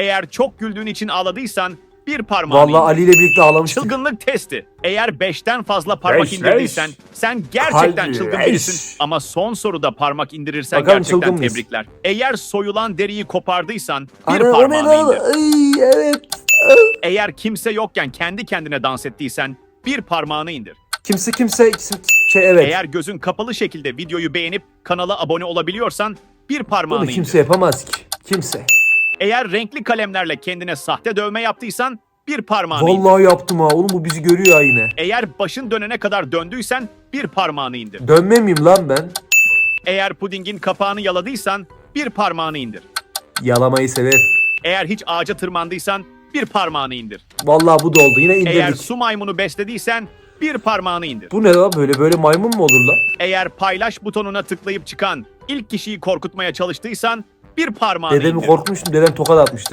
Eğer çok güldüğün için ağladıysan bir parmağını Vallahi. Ali ile birlikte ağlamıştık. Çılgınlık testi. Eğer beşten fazla parmak Beş, indirdiysen beş. sen gerçekten Hadi, çılgın beş. birisin. Ama son soruda parmak indirirsen Bakalım gerçekten çılgın mıyız? tebrikler. Eğer soyulan deriyi kopardıysan bir Ana, o ne parmağını lan? indir. Ay, evet. Eğer kimse yokken kendi kendine dans ettiysen bir parmağını indir. Kimse kimse kimse- şey evet. Eğer gözün kapalı şekilde videoyu beğenip kanala abone olabiliyorsan bir parmağını Bunu indir. kimse yapamaz ki. Kimse. Eğer renkli kalemlerle kendine sahte dövme yaptıysan bir parmağını indir. Vallahi yaptım ha. Oğlum bu bizi görüyor ha yine. Eğer başın dönene kadar döndüysen bir parmağını indir. Dönme miyim lan ben? Eğer pudingin kapağını yaladıysan bir parmağını indir. Yalamayı sever. Eğer hiç ağaca tırmandıysan bir parmağını indir. Vallahi bu da oldu. Yine indirdik. Eğer su maymunu beslediysen bir parmağını indir. Bu ne lan böyle? Böyle maymun mu olur lan? Eğer paylaş butonuna tıklayıp çıkan ilk kişiyi korkutmaya çalıştıysan bir parmağını Dedemi indir. korkmuştum. Dedem tokat atmıştı.